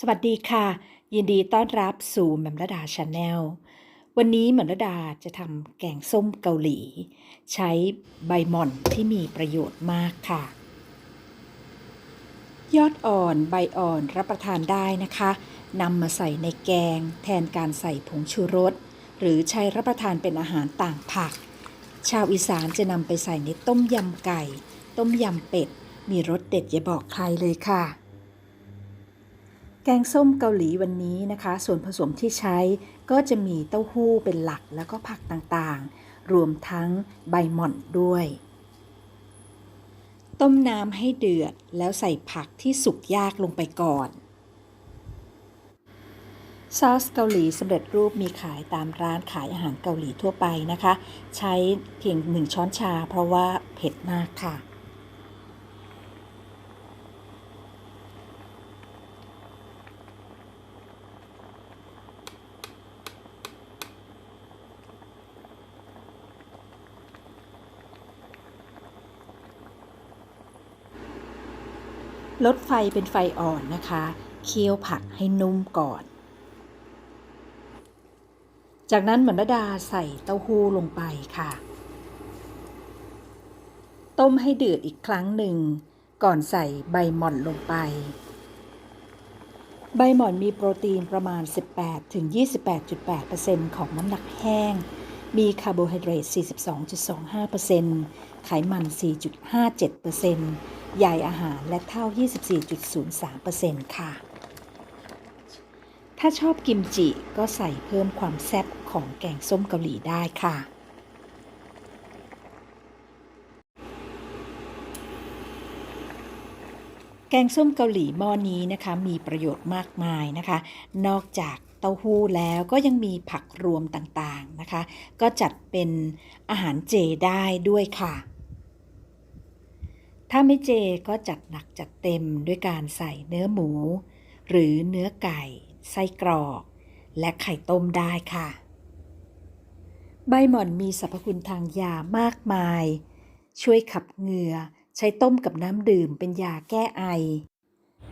สวัสดีค่ะ ยินดีต้อนรับสู่แมมระดาชาแนลวันนี้แมมระดาจะทำแกงส้มเกาหลี ใช้ใบหม่อนที่มีประโยชน์มากค่ะ ยอดอ่อนใบอ่อนรับประทานได้นะคะนำมาใส่ในแกง แทนการใส่ผงชูรส หรือใช้รับประทานเป็นอาหารต่างผัก ชาวอีสานจะนำไปใส่ในต้มยำไก่ ต้มยำเป็ด มีรสเด็ดอย่าบอกใครเลยค่ะ แกงส้มเกาหลีวันนี้นะคะ ส่วนผสมที่ใช้ก็จะมีเต้าหู้เป็นหลักแล้วก็ผักต่างๆ รวมทั้งใบหม่อนด้วย ต้มน้ำให้เดือดแล้วใส่ผักที่สุกยากลงไปก่อน ซอสเกาหลีสำเร็จรูปมีขายตามร้านขายอาหารเกาหลีทั่วไปนะคะ ใช้เพียงหนึ่งช้อนชาเพราะว่าเผ็ดมากค่ะ ลดไฟเป็นไฟอ่อนนะคะ เคี่ยวผักให้นุ่มก่อน จากนั้นเหมือนรดาใส่เต้าหู้ลงไปค่ะ ต้มให้เดือดอีกครั้งหนึ่ง ก่อนใส่ใบหม่อนลงไป ใบหม่อนมีโปรตีนประมาณ 18-28.8%ของน้ำหนักแห้งมีคาร์โบไฮเดรต 42.25%ไขมัน 4.57% ใยอาหารและเท่า 24.03%ค่ะ ถ้าชอบกิมจิก็ใส่เพิ่มความแซ่บของแกงส้มเกาหลีได้ค่ะ แกงส้มเกาหลีหม้อนี้นะคะมีประโยชน์มากมายนะคะ นอกจากเต้าหู้แล้วก็ยังมีผักรวมต่างๆนะคะ ก็จัดเป็นอาหารเจได้ด้วยค่ะ ถ้าไม่เจก็จัดหนักจัดเต็มด้วยการใส่เนื้อหมู หรือเนื้อไก่ ไส้กรอก และไข่ต้มได้ค่ะ ใบหม่อนมีสรรพคุณทางยามากมาย ช่วยขับเหงื่อ ใช้ต้มกับน้ำดื่มเป็นยาแก้ไอ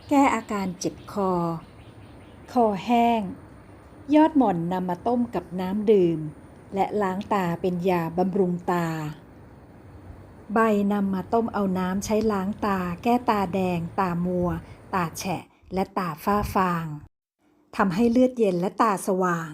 แก้อาการเจ็บคอ คอแห้ง ยอดหม่อนนำมาต้มกับน้ำดื่ม และล้างตาเป็นยาบำรุงตา ใบนำมาต้มเอาน้ำใช้ล้างตา แก้ตาแดง ตามัว ตาแฉะ และตาฝ้าฟางทำให้เลือดเย็นและตาสว่าง